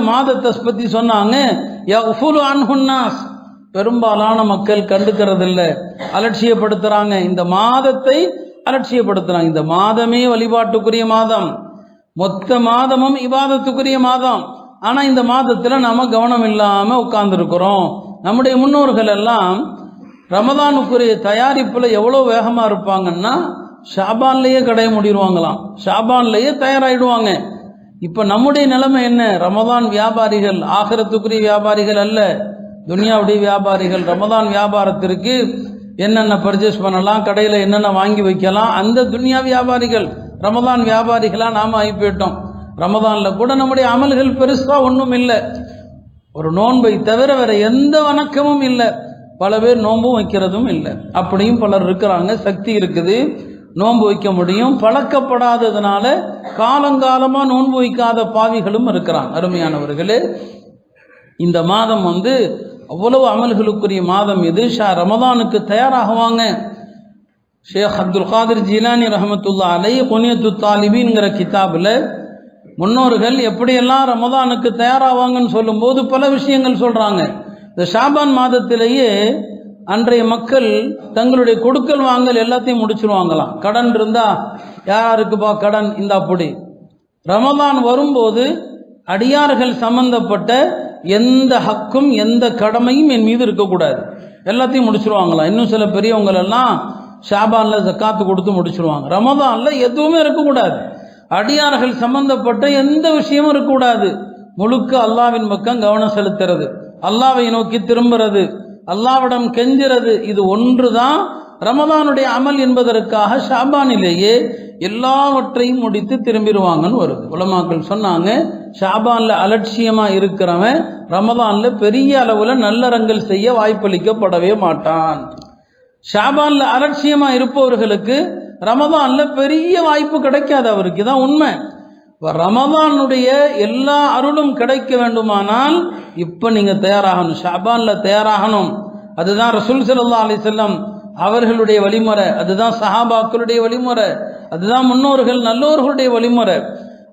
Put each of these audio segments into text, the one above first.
மாதத்தை பத்தி சொன்னாங்க அன்ஹுன்னாஸ் பெரும்பாலான மக்கள் கண்டுக்கிறது இல்லை அலட்சியப்படுத்துறாங்க. இந்த மாதத்தை அலட்சியப்படுத்துறாங்க. இந்த மாதமே வழிபாட்டுக்குரிய மாதம். மொத்த மாதமும் இபாதத்துக்குரிய மாதம். ஆனா இந்த மாதத்துல நாம கவனம் இல்லாம உட்கார்ந்துருக்கிறோம். நம்முடைய முன்னோர்கள் எல்லாம் ரமதானுக்குரிய தயாரிப்புல எவ்வளவு வேகமா இருப்பாங்கன்னா ஷாபான்லயே கடைய முடிடுவாங்களாம் ஷாபான்லயே தயாராயிடுவாங்க. இப்போ நம்முடைய நிலைமை என்ன? ரமதான் வியாபாரிகள் ஆகரத்துக்குரிய வியாபாரிகள் அல்ல. துனியாவுடைய வியாபாரிகள் ரமதான் வியாபாரத்திற்கு என்னென்ன பர்ச்சேஸ் பண்ணலாம் கடையில் என்னென்ன வாங்கி வைக்கலாம் அந்த துனியா வியாபாரிகள் ரமதான் வியாபாரிகளாக நாம் ஆகி போயிட்டோம் ரமதானில் கூட நம்முடைய அமல்கள் பெருசாக ஒன்றும் இல்லை. ஒரு நோன்பை தவிர வேற எந்த வணக்கமும் இல்லை. பல பேர் நோன்பும் வைக்கிறதும் இல்லை. அப்படியும் பலர் இருக்கிறாங்க சக்தி இருக்குது. நோன்பு வைக்க முடியும். பழக்கப்படாததுனால காலங்காலமாக நோன்பு வைக்காத பாவிகளும் இருக்கிறாங்க. அருமையானவர்களே இந்த மாதம் வந்து அவ்வளவு அமல்களுக்குரிய மாதம் இது ஷா ரமதானுக்கு தயாராகுவாங்க. ஷேக் அப்துல் காதிர் ஜிலானி ரஹமத்துல்லா அலை கொனியத்து தாலிபின்ங்கிற கிதாபில் முன்னோர்கள் எப்படியெல்லாம் ரமதானுக்கு தயாராவாங்கன்னு சொல்லும்போது பல விஷயங்கள் சொல்கிறாங்க இந்த ஷாபான் மாதத்திலேயே அன்றைய மக்கள் தங்களுடைய கொடுக்கல் வாங்கல் எல்லாத்தையும் முடிச்சிருவாங்களாம். கடன் இருந்தா யாருக்குப்பா கடன்? இந்த அப்படி ரமதான் வரும்போது அடியார்கள் சம்பந்தப்பட்ட எந்த ஹக்கும் எந்த கடமையும் என் மீது இருக்கக்கூடாது. எல்லாத்தையும் முடிச்சிருவாங்களாம். இன்னும் சில பெரியவங்கள் எல்லாம் ஷாபான்ல ஜக்காத்து கொடுத்து முடிச்சிருவாங்க. ரமதான்ல எதுவுமே இருக்கக்கூடாது. அடியார்கள் சம்பந்தப்பட்ட எந்த விஷயமும் இருக்கக்கூடாது. முழுக்க அல்லாவின் பக்கம் கவனம் செலுத்துறது. அல்லாவை நோக்கி திரும்புறது. அல்லாவிடம் கெஞ்சுறது இது ஒன்றுதான். ரமதானுடைய அமல் என்பதற்காக ஷாபானிலேயே எல்லாவற்றையும் முடித்து திரும்பிடுவாங்கன்னு வருது. உலமாக்கள் சொன்னாங்க ஷாபான்ல அலட்சியமா இருக்கிறவன் ரமதான்ல பெரிய அளவுல நல்லறங்கள் செய்ய வாய்ப்பளிக்கப்படவே மாட்டான். ஷாபான்ல அலட்சியமா இருப்பவர்களுக்கு ரமதான்ல பெரிய வாய்ப்பு கிடைக்காது அவருக்கு. தான் உண்மை. ரமதானுடைய எல்லா அருளும் கிடைக்க வேண்டுமானால் இப்போ நீங்கள் தயாராகணும். ஷாபானில் தயாராகணும். அதுதான் ரசூல் சல்லா அலைஹி அவர்களுடைய வழிமுறை. அதுதான் சஹாபாக்களுடைய வழிமுறை. அதுதான் முன்னோர்கள் நல்லோர்களுடைய வழிமுறை.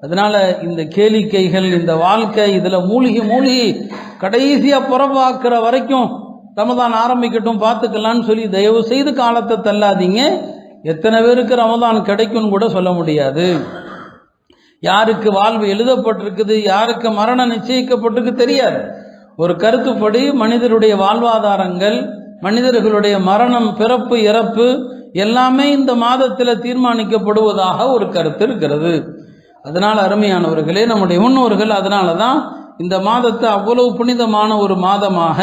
அதனால இந்த கேளிக்கைகள் இந்த வாழ்க்கை இதில் மூழ்கி மூழ்கி கடைசியாக புறப்பாக்குற வரைக்கும் ரமதான் ஆரம்பிக்கட்டும் பார்த்துக்கலான்னு சொல்லி தயவு செய்து காலத்தை தள்ளாதீங்க. எத்தனை பேருக்கு ரமதான் கிடைக்கும்னு கூட சொல்ல முடியாது. யாருக்கு வாழ்வு எழுதப்பட்டிருக்குது யாருக்கு மரணம் நிச்சயிக்கப்பட்டிருக்கு தெரியாது. ஒரு கருத்துப்படி மனிதருடைய வாழ்வாதாரங்கள் மனிதர்களுடைய மரணம் பிறப்பு இறப்பு எல்லாமே இந்த மாதத்தில் தீர்மானிக்கப்படுவதாக ஒரு கருத்து இருக்கிறது. அதனால் அருமையானவர்களே நம்முடைய முன்னோர்கள் அதனால தான் இந்த மாதத்தை அவ்வளவு புனிதமான ஒரு மாதமாக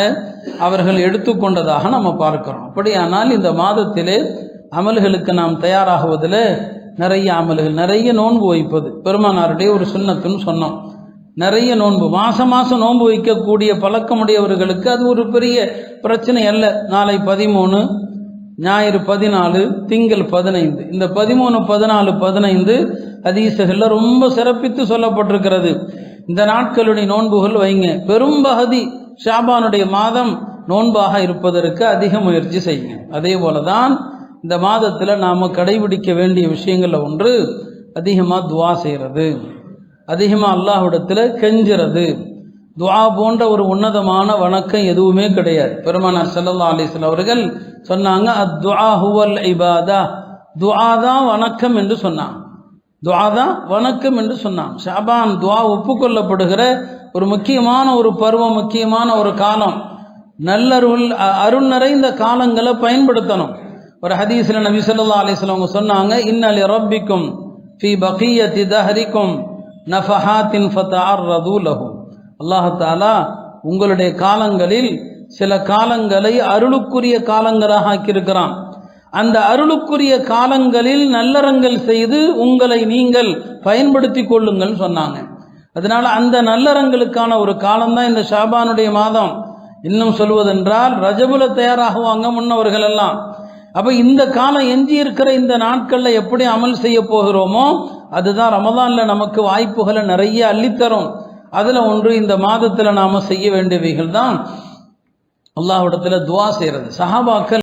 அவர்கள் எடுத்துக்கொண்டதாக நம்ம பார்க்கிறோம். அப்படியானால் இந்த மாதத்திலே அமல்களுக்கு நாம் தயாராகுவதில் நிறைய அமல்கள் நிறைய நோன்பு வைப்பது. பெருமானாருடைய ஒரு சுண்ணத்துன்னு சொன்னோம். நிறைய நோன்பு மாசம் மாசம் நோன்பு வைக்கக்கூடிய பழக்கமுடையவர்களுக்கு அது ஒரு பெரிய பிரச்சனை அல்ல. நாளை பதிமூணு ஞாயிறு பதினாலு திங்கள் பதினைந்து. இந்த பதிமூணு பதினாலு பதினைந்து அதீசகளில் ரொம்ப சிறப்பித்து சொல்லப்பட்டிருக்கிறது. இந்த நாட்களுடைய நோன்புகள் வைங்க. பெரும்பகுதி ஷாபானுடைய மாதம் நோன்பாக இருப்பதற்கு அதிக முயற்சி செய்யுங்க. அதே போல தான் இந்த மாதத்தில் நாம் கடைபிடிக்க வேண்டிய விஷயங்களில் ஒன்று அதிகமாக துவா செய்கிறது அதிகமாக அல்லாஹிடத்தில் கெஞ்சுறது. துவா போன்ற ஒரு உன்னதமான வணக்கம் எதுவுமே கிடையாது. பெருமானார் சல்லா அலைஹி அவர்கள் சொன்னாங்க அத்வா ஹுவல் இபாதா. துவா தான் வணக்கம் என்று சொன்னான் துவா தான் வணக்கம் என்று சொன்னான் ஷாபான் துவா ஒப்புக்கொள்ளப்படுகிற ஒரு முக்கியமான ஒரு பருவம் முக்கியமான ஒரு காலம். நல்லருள் அருள் நிறைந்த காலங்களை பயன்படுத்தணும். ஒரு ஹதீஸ்ல நபி சொல்லா அலைஹி அவங்க சொன்னாங்க இன்னலி ரப்பிக்கும் ஃபி பகியத்தி தஹரிக்கும் நஃபஹாத்தின் ஃபதஅர்ரது லஹு. அல்லாஹ் உங்களுடைய காலங்களில் சில காலங்களை அருளுக்குரிய காலங்களாக ஆக்கியிருக்கிறான். அந்த அருளுக்குரிய காலங்களில் நல்லறங்கள் செய்து உங்களை நீங்கள் பயன்படுத்தி கொள்ளுங்கள் சொன்னாங்க. அதனால அந்த நல்லறங்களுக்கான ஒரு காலம்தான் இந்த ஷாபானுடைய மாதம். இன்னும் சொல்வதென்றால் ரஜபுல தயாராகுவாங்க முன்னவர்கள் எல்லாம். அப்ப இந்த காலம் எஞ்சி இருக்கிற இந்த நாட்கள்ல எப்படி அமல் செய்ய போகிறோமோ அதுதான் ரமதான்ல நமக்கு வாய்ப்புகளை நிறைய அள்ளித்தரும். அதுல ஒன்று இந்த மாதத்துல நாம செய்ய வேண்டியவைகள் தான். அல்லாஹ்விடத்துல துவா செய்யறது. சஹாபாக்கள்